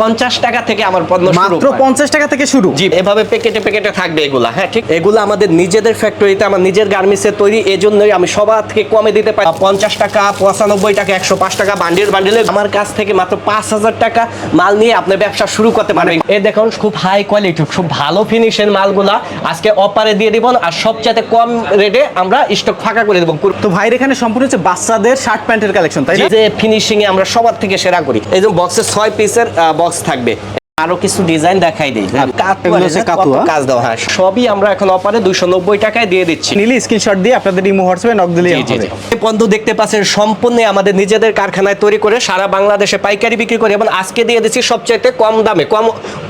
পঞ্চাশ টাকা থেকে আমার পণ্য শুরু মাত্র। পঞ্চাশ টাকা থেকে শুরু? জি এভাবে প্যাকেটে প্যাকেটে থাকবে এগুলা হ্যাঁ ঠিক? এগুলো আমাদের নিজেদের ফ্যাক্টরিতে আমার নিজের গার্মেন্টসের তৈরি এই জন্যই আমি সবার থেকে কমে দিতে পারি। পঞ্চাশ টাকা পঁচানব্বই টাকা একশো পাঁচ টাকা বান্ডিল বান্ডিলে আমার কাছ থেকে মাত্র পাঁচ হাজার টাকা মাল নিয়ে আপনার ব্যবসা শুরু করতে পারবেন। এই দেখুন খুব হাই কোয়ালিটি খুব ভালো ফিনিশের মালগুলা আজকে অপারে দিয়ে দিব আর সবচেয়ে কম রেটে আমরা স্টক ফাঁকা করে দেবো। তো ভাইয়ের এখানে সম্পূর্ণ হচ্ছে বাচ্চাদের শার্ট প্যান্টের কালেকশন তাই না? যে ফিনিশিং এ আমরা সবার থেকে সেরা করি। এই যে বক্সে ছয় পিসের বক্স থাকবে। আরও কিছু ডিজাইন দেখাই দিই। কাজ কাতুয়া। কাজ দাও হ্যাঁ। সবই আমরা এখন অপারে দুইশো নব্বই টাকায় দিয়ে দিচ্ছি। নিলে স্ক্রিনশট দিয়ে আপনাদের ইমো হোয়াটসঅ্যাপে নক। এই পণ্য দেখতে পাচ্ছেন সম্পূর্ণ আমাদের নিজেদের কারখানায় তৈরি করে সারা বাংলাদেশে পাইকারি বিক্রি করে এবং আজকে দিয়ে দিচ্ছি সবচাইতে কম দামে কম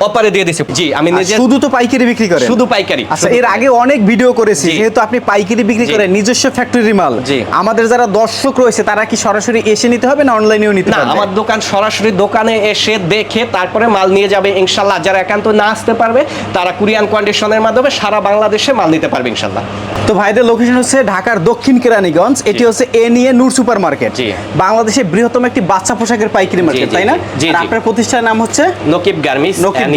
অপারে দিয়ে দিচ্ছি। জি আমি নিজে শুধু তো পাইকারি বিক্রি করেন? শুধু পাইকারি। আচ্ছা এর আগে অনেক ভিডিও করেছি যেহেতু আপনি পাইকারি বিক্রি জি। করেন নিজস্ব ফ্যাক্টরি মাল। জি। আমাদের যারা দর্শক রয়েছে তারা কি সরাসরি এসে নিতে হবে না অনলাইনেও নিতে না হবে আমার দোকান সরাসরি দোকানে এসে দেখে তারপরে মাল নিয়ে যাবে ইনশাল্লাহ। যারা একান্ত না আসতে পারবে তারা কুরিয়ান কন্ডিশনের মাধ্যমে সারা বাংলাদেশে মাল নিতে পারবে ইনশাল্লাহ। তো ভাইদের লোকেশন হচ্ছে ঢাকার দক্ষিণ কেরানীগঞ্জ। এটি হচ্ছে এ নিয়ে নূর সুপার মার্কেট জি। বাংলাদেশের বৃহত্তম একটি বাচ্চা পোশাকের পাইকারি মার্কেট তাই না। আপনার প্রতিষ্ঠানের নাম হচ্ছে Nakib garments Nakib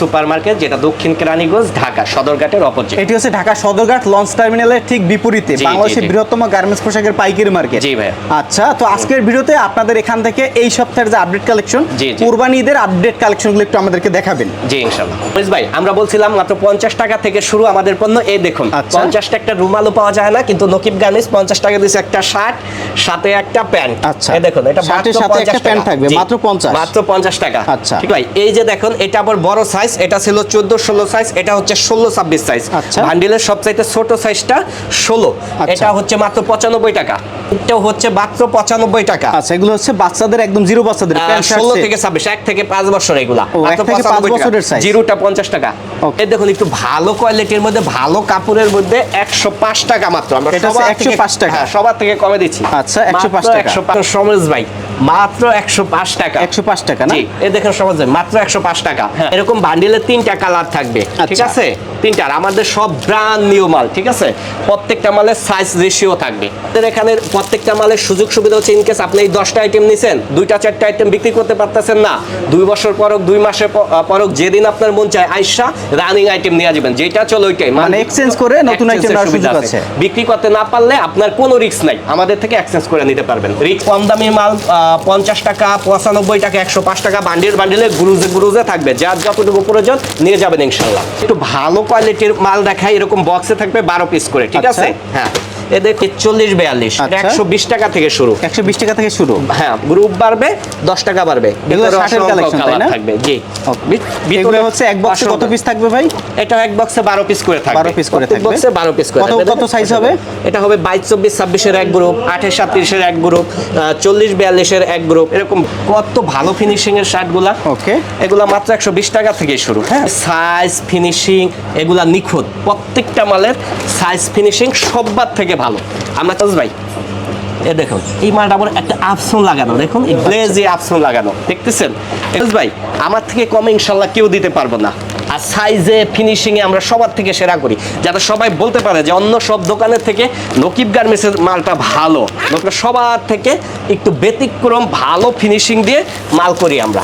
super market যেটা দক্ষিণ কেরানীগঞ্জ ঢাকা সদরঘাটের অপোজিট। এটি হচ্ছে ঢাকা সদরঘাট লঞ্চ টার্মিনালের ঠিক বিপরীতে বাংলাদেশের বৃহত্তম গার্মেন্টস পোশাকের পাইকারি মার্কেট জি ভাইয়া। আচ্ছা তো আজকের ভিডিওতে আপনাদের এখান থেকে এই সপ্তাহের যে আপডেট কালেকশন জি, জি। কুরবানি ঈদের আপডেট কালেকশনগুলো একটু আমাদেরকে দেখাবেন জি ইনশাল্লাহ ভাই আমরা বলছিলাম মাত্র পঞ্চাশ টাকা থেকে শুরু আমাদের পণ্য এই দেখুন আচ্ছা। পঞ্চাশ টাকা রুমালও পাওয়া যায় না কিন্তু নকিব গার্মেন্টস পঞ্চাশ টাকা দিচ্ছে একটা শার্ট সাথে একটা প্যান্ট আচ্ছা। এই দেখুন এটা শার্টের সাথে একটা প্যান্ট থাকবে, মাত্র 50 মাত্র পঞ্চাশ টাকা আচ্ছা। ঠিক ভাই এই যে দেখুন এটা আবার বড় সাইজ এটা ছিল চোদ্দ ষোলো সাইজ এটা হচ্ছে ষোলো ছাব্বিশ সাইজ আচ্ছা। ভান্ডিলের সবচাইতে ছোট সাইজটা ষোলো আচ্ছা। এটা হচ্ছে মাত্র পঁচানব্বই টাকা এটা হচ্ছে মাত্র পঁচানব্বই টাকা। আচ্ছা এগুলো হচ্ছে বাচ্চাদের একদম জিরো বাচ্চাদের ষোলো থেকে ছাব্বিশ এক থেকে পাঁচ বছর এগুলা। ও, এক মাত্র থেকে পাঁচ 95 টাকা। বছরের size। জিরোটা পঞ্চাশ টাকা. এই দেখুন একটু ভালো কোয়ালিটির মধ্যে ভালো কাপড়ের মধ্যে একশো পাঁচ টাকা মাত্র। আমরা 105 থেকে- টাকা। হ্যাঁ, সবার থেকে কমে দিচ্ছি। আচ্ছা, 105 টাকা। একশো পাঁচ। ভাই মাত্র একশো পাঁচ টাকা। একশো পাঁচ টাকা না? এই দেখেন সমাজ মাত্র একশো পাঁচ টাকা। এরকম বান্ডিলের তিনটা কালার থাকবে ঠিক আচ্ছা। আছে? তিনটা আমাদের সব ব্র্যান্ড নিউ মাল ঠিক আছে? প্রত্যেকটা মালের সাইজ রেশিও থাকবে। এখানে প্রত্যেকটা মালের সুযোগ সুবিধা হচ্ছে ইনকেস আপনি এই দশটা আইটেম নিছেন দুইটা চারটা আইটেম বিক্রি করতে পারতেছেন না। দুই বছর পরক দুই মাসের পর পরক যেদিন আপনার মন চায় আইসা রানিং আইটেম নিয়ে যাবেন। যেটা চলো ওইটাই। মানে এক্সচেঞ্জ করে নতুন নেওয়ার সুবিধা সুযোগ আছে। বিক্রি করতে না পারলে আপনার কোনো রিস্ক নাই। আমাদের থেকে এক্সচেঞ্জ করে নিতে পারবেন। রিক্স কম দামি মাল পঞ্চাশ টাকা পঁচানব্বই টাকা একশো পাঁচ টাকা বান্ডিল বান্ডিলে গুরুজে গুরুজে থাকবে। যার যতটুকু প্রয়োজন নিয়ে যাবেন ইনশাল্লাহ একটু ভালো কোয়ালিটির মাল দেখায় এরকম বক্সে থাকবে বারো পিস করে। ঠিক আচ্ছা। আছে? হ্যাঁ। এ দেখি চল্লিশ বিয়াল্লিশ। আচ্ছা। একশো বিশ টাকা থেকে শুরু। একশো বিশ টাকা থেকে শুরু? হ্যাঁ গ্রুপ বাড়বে দশ টাকা বাড়বে? থাকবে জি। ভিতরে হচ্ছে এক বক্সে কত পিস থাকবে ভাই? এটা এক বক্সে বারো পিস করে থাকবে। 12 piece করে থাকবে। বক্সে বারো পিস করে কত- size হবে? এটা হবে বাইশ চব্বিশ ছাব্বিশের এক গ্রুপ আঠাশ সাতত্রিশের এক গ্রুপ চল্লিশ বিয়াল্লিশের এক গ্রুপ এরকম কত ভালো ফিনিশিং এর শার্টগুলা ওকে এগুলা মাত্র একশো বিশ টাকা থেকে শুরু। হ্যাঁ। সাইজ ফিনিশিং এগুলা নিখুঁত। প্রত্যেকটা মালের সাইজ ফিনিশিং সবার থেকে ভালো। আমরা চাষ ভাই, এ দেখুন, এই মালটা আবার একটা আপসন লাগানো, দেখুন, এই গ্লেজে আপসন লাগানো, দেখতেছেন? ভাই, আমার থেকে কমে ইনশাল্লাহ কেউ দিতে পারব না। আর সাইজে ফিনিশিংয়ে আমরা সবার থেকে সেরা করি। যাতে সবাই বলতে পারে যে অন্য সব দোকানের থেকে নকিব গার্মেন্টসের মালটা ভালো। সবার থেকে একটু ব্যতিক্রম, ভালো ফিনিশিং দিয়ে মাল করি আমরা।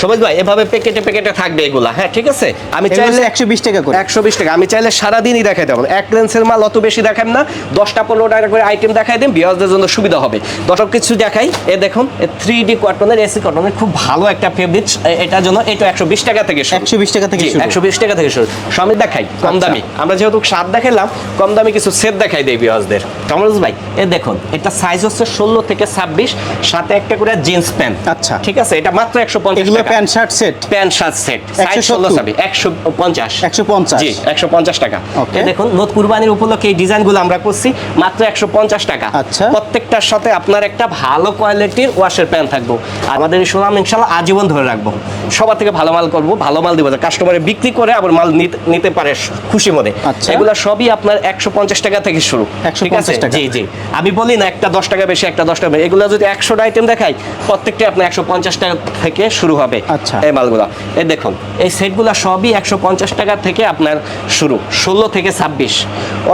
সবাই ভাই এভাবে প্যাকেটে প্যাকেটে থাকবে এগুলা হ্যাঁ ঠিক আছে? আমি চাইলে একশো বিশ টাকা করে। একশো বিশ টাকা। আমি চাইলে সারাদিনই দেখাই দেবো। এক লেন্সের মাল অত বেশি দেখান না। দশটা পনেরো টাকা করে আইটেম দেখাই দিন বিয়াজদের জন্য সুবিধা হবে। দশক কিছু দেখাই। এ দেখুন থ্রি ডি কটনের এসি কটনের খুব ভালো একটা ফেব্রিক এটার জন্য এটা একশো বিশ টাকা থেকে শুরু। একশো বিশ টাকা থেকে শুরু। একশো বিশ টাকা থেকে শুরু। সমিত দেখাই কম আচ্ছা। দামি। আমরা যেহেতু সাত দেখাইলাম কম দামি কিছু সেট দেখাই দেই বিয়াজদের সমরজ ভাই এ দেখুন এটা সাইজ হচ্ছে ষোলো থেকে ছাব্বিশ সাথে একটা করে জিন্স প্যান্ট আচ্ছা। ঠিক আছে? এটা মাত্র একশো পঞ্চাশ টাকা। Pant shirt set? Pant shirt set. Size 170 ষোলো ছাব্বিশ একশো পঞ্চাশ। 150 জি একশো পঞ্চাশ টাকা. দেখুন নোট কুরবানির উপলক্ষে এই ডিজাইনগুলো আমরা করছি। মাত্র একশো পঞ্চাশ টাকা। আচ্ছা। প্রত্যেকটার সাথে আপনার একটা ভালো কোয়ালিটির ওয়াশের প্যান্ট থাকব। আর আমাদের সুনাম ইনশাল্লাহ আজীবন ধরে রাখব। সবার থেকে ভালো মাল করব ভালো মাল দিব। কাস্টমারে বিক্রি করে আবার মাল নিতে- পারে খুশি মনে। আচ্ছা। এগুলো সবই আপনার একশো পঞ্চাশ টাকা থেকে শুরু। 150 ঠিক আছে? টাকা। জি জি। আমি বলি না একটা দশ টাকা বেশি একটা দশ টাকা। এগুলো যদি একশোটা আইটেম দেখাই প্রত্যেকটা আপনার একশো পঞ্চাশ টাকা থেকে শুরু হবে। আচ্ছা। এই মালগুলো। এই দেখুন এই সেটগুলো সবই একশো পঞ্চাশ টাকা থেকে আপনার শুরু ষোলো থেকে ছাব্বিশ।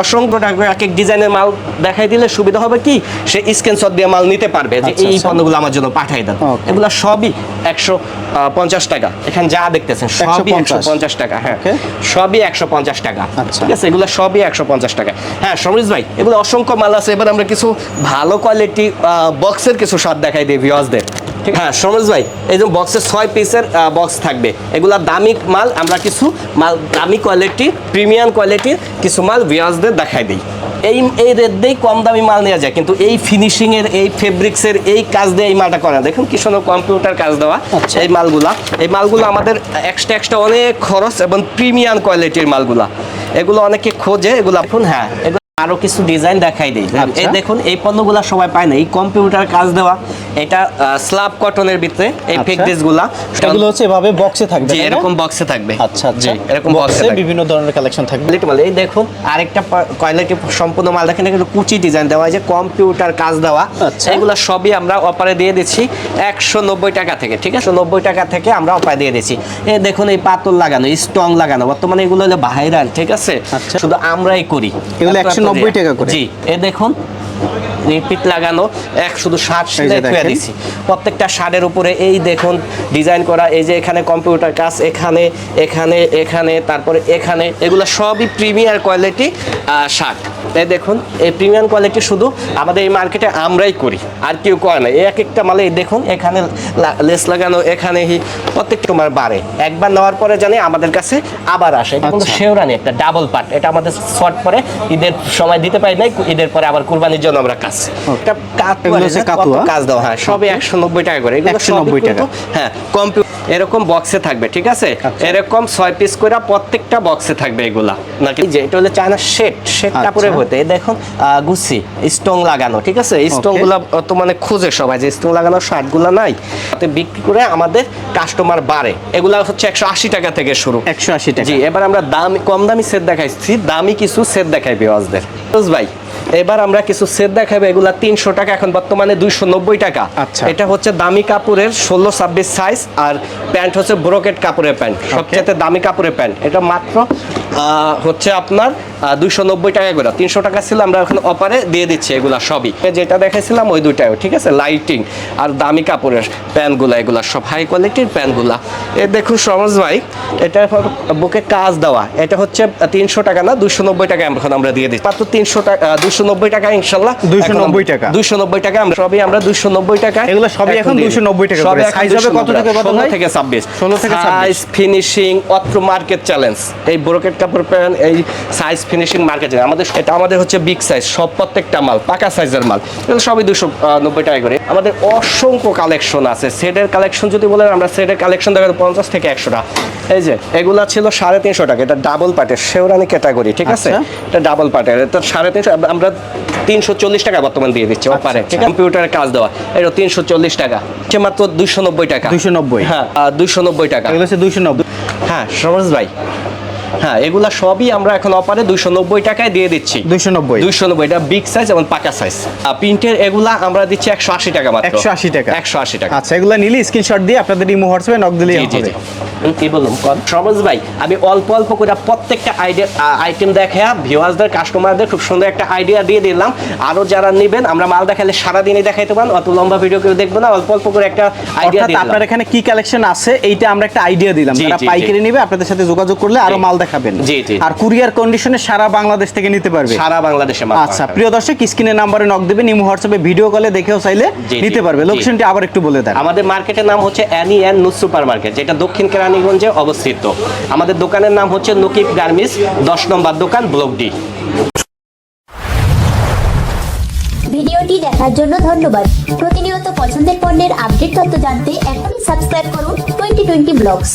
অসংখ্য টাকা এক এক ডিজাইনের মাল দেখাই দিলে সুবিধা হবে কি? সে স্ক্রিনশট দিয়ে মাল নিতে পারবে যে আচ্ছা, এই আচ্ছা। পণ্যগুলো আমার জন্য পাঠাই দেন। এগুলো সবই একশো পঞ্চাশ টাকা। এখানে যা দেখতেছেন সবই একশো পঞ্চাশ। টাকা হ্যাঁ। সবই একশো পঞ্চাশ টাকা। আচ্ছা। ঠিক আছে? এগুলো সবই একশো পঞ্চাশ টাকা। হ্যাঁ সমরিশ ভাই এগুলো অসংখ্য মাল আছে। এবার আমরা কিছু ভালো কোয়ালিটি বক্সের কিছু স্বাদ দেখাই দিই ভিওয়াসদের ঠিক হ্যাঁ সমরিশ ভাই এই যে বক্সের ছয় পিসের বক্স থাকবে। এগুলা দামি মাল আমরা কিছু মাল দামি কোয়ালিটি প্রিমিয়াম কোয়ালিটির কিছু মাল ভিওয়াসদের দেখাই দিই। এই এই রেট দিয়েই কম দামি মাল নেওয়া যায় কিন্তু এই ফিনিশিং এর এই ফেব্রিক্সের এই কাজ দিয়ে এই মালটা করে। দেখুন কি সুন্দর কম্পিউটার কাজ দেওয়া আচ্ছা। এই মালগুলা। এই মালগুলো আমাদের এক্সট্রা এক্সট্রা অনেক খরচ এবং প্রিমিয়াম কোয়ালিটির মালগুলা। এগুলো অনেকে খোঁজে এগুলো এখন হ্যাঁ আরও কিছু ডিজাইন দেখাই দিই। আচ্ছা। এই দেখুন এই পণ্যগুলো সবাই পায় না। এই কম্পিউটার কাজ দেওয়া এটা স্ল্যাব কটনের ভিতরে এই আচ্ছা। ফেকডিসগুলা এগুলো হচ্ছে এভাবে বক্সে থাকবে জি এরকম বক্সে থাকবে। আচ্ছা আচ্ছা। এরকম বক্সে বিভিন্ন ধরনের কালেকশন থাকবে। কোয়ালিটি মাল এই দেখুন আরেকটা কোয়ালিটি সম্পূর্ণ মাল দেখেন এখানে কুচি ডিজাইন দেওয়া আছে কম্পিউটার কাজ দেওয়া। আচ্ছা। এগুলো সবই আমরা অপারে দিয়ে দিচ্ছি একশো নব্বই টাকা থেকে ঠিক আছে? নব্বই টাকা থেকে আমরা অপারে দিয়ে দিচ্ছি। এ দেখুন এই পাতল লাগানো স্ট্রং লাগানো বর্তমানে এগুলো হলো ভাইরাল ঠিক আছে? আচ্ছা। শুধু আমরাই করি। এগুলো এত 190 টাকা করে? জি এ দেখুন রিপিট লাগানো এক শুধু যে সেলাই দিছি। প্রত্যেকটা শার্টের উপরে এই দেখুন ডিজাইন করা এই যে এখানে কম্পিউটার কাজ এখানে এখানে এখানে তারপরে এখানে এগুলো সবই প্রিমিয়ার কোয়ালিটি শার্ট এই দেখুন এই প্রিমিয়াম কোয়ালিটি শুধু আমাদের এই মার্কেটে আমরাই করি আর কেউ করে না। এক একটা মালে দেখুন এখানে লেস লাগানো এখানে হি প্রত্যেকটা তোমার বাড়ে। একবার নেওয়ার পরে জানি আমাদের কাছে আবার আসে। কিন্তু আচ্ছা। শেওরানি একটা ডাবল পার্ট এটা আমাদের শর্ট পরে ঈদের সময় দিতে পারি নাই ঈদের পরে আবার কুরবানির জন্য আমরা কাজ এটা না, কত কাতুয়া? কাজ দেওয়া হয় সবই একশো নব্বই টাকা করে। এগুলো 190 টাকা। টাকা। হ্যাঁ কম্পিউটার এরকম বক্সে থাকবে ঠিক আছে? আচ্ছা। এরকম ছয় পিস করে প্রত্যেকটা বক্সে থাকবে এগুলা। নাকি? যে এটা হলে চায়না শেড। আচ্ছা। কাপড়ের হতে দেখুন আহ, গুছি স্টোন লাগানো ঠিক আছে? তো মানে খুঁজে সবাই যে স্টোন লাগানো শার্টগুলা নাই তাতে বিক্রি করে আমাদের কাস্টমার বাড়ে। এগুলা হচ্ছে একশো আশি টাকা থেকে শুরু। একশো আশি টাকা। জি এবার আমরা দাম কম দামি সেট দেখাইছি দামি কিছু সেট দেখাই বিওয়াজদের ভাই এবার আমরা কিছু সেট দেখাবো এগুলা তিনশো টাকা এখন বর্তমানে দুইশো নব্বই টাকা। আচ্ছা। এটা হচ্ছে দামি কাপড়ের ষোলো ছাব্বিশ সাইজ আর প্যান্ট হচ্ছে ব্রোকেট কাপড়ের প্যান্ট সবচেয়ে দামি কাপড়ের প্যান্ট। এটা মাত্র হচ্ছে আপনার দুইশো নব্বই টাকা করে। তিনশো টাকা ছিল আমরা এখন অপারে দিয়ে দিচ্ছি এগুলা সবই। যেটা দেখাইছিলাম ওই দুইটাও ঠিক আছে? লাইটিং আর দামি কাপড়ের প্যান্টগুলা এগুলা সব হাই কোয়ালিটির প্যান্টগুলা এ দেখুন সমাজ ভাই এটা বুকে কাজ দেওয়া। এটা হচ্ছে তিনশো টাকা না দুশো নব্বই টাকা এখন আমরা দিয়ে দিচ্ছি। মাত্র তিনশো টাকা দুশো নব্বই টাকা ইনশাল্লাহ। 290 টাকা। দুশো নব্বই টাকা আমরা সবই আমরা দুশো নব্বই টাকা এগুলো সবই এখন 290 টাকা করে। Size হবে কত থেকে ভাই? থেকে ছাব্বিশ। 16 থেকে সাইজ ফিনিশিং অত্র মার্কেট চ্যালেঞ্জ এই ব্রোকেট কাপড় প্যান্ট এই সাইজ ফিনিশিং মার্কেট আমাদের এটা আমাদের হচ্ছে বিগ সাইজ সব প্রত্যেকটা মাল পাকা সাইজের মাল। এগুলো সবই দুশো নব্বই টাকা করে। আমাদের অসংখ্য কালেকশন আছে। সেটের কালেকশন যদি বলেন আমরা সেটের কালেকশন দেখেন পঞ্চাশ থেকে একশো টাকা। এই যে এগুলা ছিল সাড়ে তিনশো টাকা। এটা ডাবল পার্টের শেওরানি ক্যাটাগরি ঠিক আছে? আচ্ছা। এটা ডাবল পার্টের এটা সাড়ে তিনশো আমরা তিনশো চল্লিশ টাকা বর্তমান দিয়ে দিচ্ছি অপারে আছে। কম্পিউটারের কাজ দেওয়া। এটা তিনশো চল্লিশ টাকা। হচ্ছে মাত্র দুইশো নব্বই টাকা। 290 হ্যাঁ দুইশো নব্বই টাকা। দুইশো নব্বই। হ্যাঁ সরোজ ভাই। হ্যাঁ এগুলা সবই আমরা এখন অপারে দুইশো নব্বই টাকায় দিয়ে দিচ্ছি। দুইশো নব্বই। দুইশো নব্বই এটা বিগ সাইজ এবং পাকা সাইজ প্রিন্টের এগুলা আমরা দিচ্ছি একশো আশি টাকা মাত্র। 180 টাকা। একশো আশি টাকা। আচ্ছা এগুলো নিলে স্ক্রিনশট দিয়ে আপনাদের ইমো হোয়াটসঅ্যাপে নক দিলেই জি জি হবে কি বললাম কন? সরোজ ভাই আমি অল্প অল্প করে প্রত্যেকটা আইডিয়া আইটেম দেখে ভিউয়ার্সদের কাস্টমারদের খুব সুন্দর একটা আইডিয়া দিয়ে দিলাম। আরও যারা নেবেন আমরা মাল দেখালে সারাদিনই দেখাইতে পারেন অত লম্বা ভিডিও কেউ দেখব না অল্প অল্প করে একটা আইডিয়া আপনার এখানে কি কালেকশন আছে এইটা আমরা একটা আইডিয়া দিলাম। যারা। পাইকারি নেবে আপনাদের সাথে যোগাযোগ করলে আরও জি। মাল দেখাবেন। জি, জি। আর কুরিয়ার কন্ডিশনে সারা বাংলাদেশ থেকে নিতে পারবে। সারা বাংলাদেশে মাল আচ্ছা প্রিয় দর্শক স্ক্রিনের নাম্বারে নক দেবেন ইমো হোয়াটসঅ্যাপে ভিডিও কলে দেখেও চাইলে নিতে পারবে। লোকেশনটি আবার একটু বলে দেন। আমাদের মার্কেটের নাম হচ্ছে Annie and Nus super market যেটা দক্ষিণ কেরানীগঞ্জে অবস্থিত। আমাদের দোকানের নাম হচ্ছে নকিব গার্মিস দশ নম্বর দোকান ব্লক ডি। ভিডিওটি দেখার জন্য ধন্যবাদ। প্রতিনিয়ত পছন্দের পণ্যের আপডেট তথ্য জানতে এখনই সাবস্ক্রাইব করুন টোয়েন্টি টোয়েন্টি ব্লগস